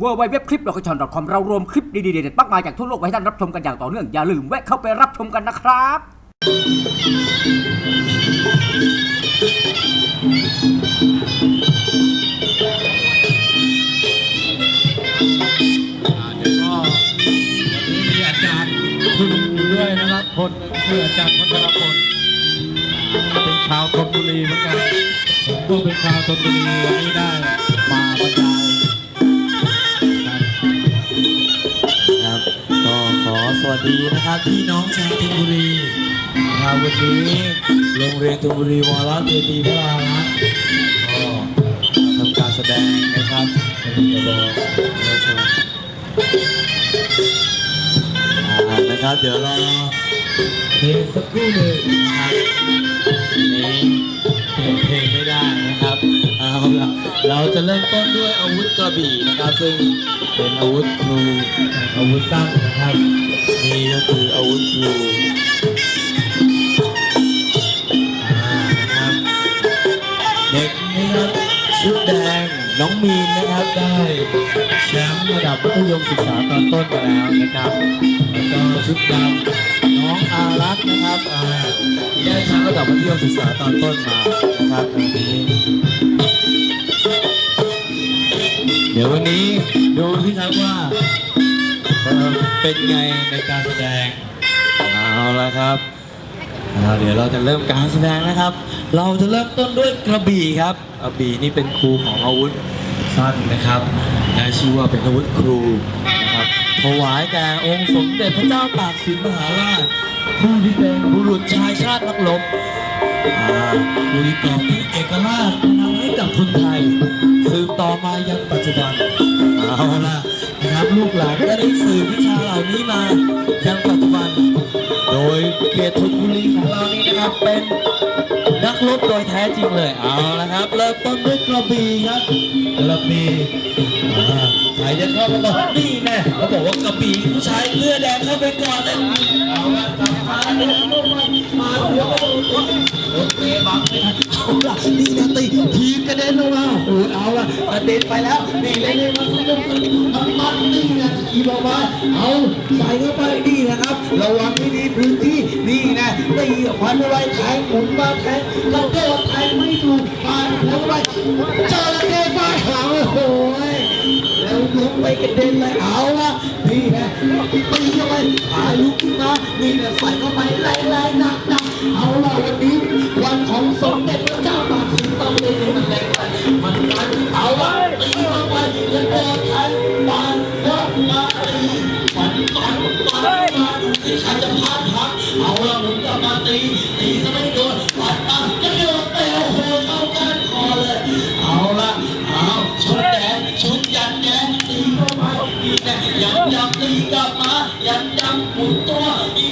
w w w c l i p l o c a t i o n c o m เรารวมคลิปดีๆเด็ดๆมากมายจากทั่วโลกไว้ให้ท่านรับชมกันอย่างต่อเนื่อง อย่าลืมแวะเข้าไปรับชมกันนะครับ อ่าเดี๋ยวก็มีอาจารย์พึ่งอยู่ด้วยนะครับคนหนึ่งคืออาจารย์พัทรพลเป็นชาวธนบุรีเหมือนกันผมก็เป็นชาวธนบุรีวันนี้ได้ วัสดีนะครับพี่น้องชาวธนบุรีนะครับวันนี้โรงเรียนธนบุรีวรเทพีพระรารัตน์ก็ทำการแสดงนะครับเป็นกระบอกประชาชนอ่านะครับเดี๋ยวรอเพลงสักครู่หนึ่งนะครับนี่เพลงเพลงไม่ได้นะครับเอาละเราจะเริ่มต้นด้วยอาวุธกระบี่นะครับ ซึ่งเป็นอาวุธครูอาวุธสั้นนะครับ นี่ก็คืออาวุธครูนะครับเด็กนี่ครับชุดแดงน้องมีนนะครับได้แชมป์ระดับมัธยมศึกษาตอนต้นมาแล้วนะครับแล้วก็ชุดดำน้องอารักษ์นะครับอ่าที่ได้แชมป์ระดับมัธยมศึกษาตอนต้นมานะครับวันนี้เดี๋ยววันนี้ดูพี่ครับว่า เป็นไงในการแสดง เอาละครับเอาเดี๋ยวเราจะเริ่มการแสดงนะครับ เราจะเริ่มต้นด้วยกระบี่ครับกระบี่นี่เป็นครูของอาวุธสั้นนะครับและชื่อว่าเป็นอาวุธครูนะครับถวายแด่องค์สมเด็จพระเจ้าตากสินมหาราชผู้ที่เป็นบุรุษชายชาตินักรบอ่าลุยก่อที่เอกราชนำให้กับคนไทยสืบต่อมายันปัจจุบัน ลูกหลานก็ได้สืบวิชาเหล่านี้มายันปัจจุบัน โดยเขตธนบุรีของเรานี่นะครับเป็นนักรบโดยแท้จริงเลยเอาละครับเริ่มต้นด้วยกระบี่ครับกระบี่อ่าใครจะเข้ามาก่อนนี่แน่เขาบอกว่ากระบี่ผู้ชายเสื้อแดงเข้าไปก่อนเลยเอาละกลับมามาเดี๋ยวรถเมย์บังไม่ทันเอาละนี่ เด็นไปแล้วนี่เลยนี่มันสนุกสนุกมันมันนี่นะทีมออกมาเอาใส่เข้าไปนี่นะครับระวังให้ดีพื้นที่นี่นะตีควันอะไรแทงหมุนมาแทงกระโดดแทงไม่ถูกมาแล้วไปเจอระเกฟาดหางโอ้โหแล้วลงไปกระเด็นเลยเอาละนี่นะตีเข้าไปพาลุกขึ้นมานี่นะใส่เข้าไปแรงๆหนักๆเอาละวันนี้วันของสมเด็จพระเจ้าตากสินต้องเลยมันแนฝันมาดูสิใครจะพาดพักเอาละผมจะมาตีตีก็ไม่โดนฝันมากระโดนเตะโหเข้าก้านคอเลย เอาละเอาชุดแดงชุดยันแดงตีเข้าไปนี่แน่ยันยันตีกลับมายันยันหมุนตัวอี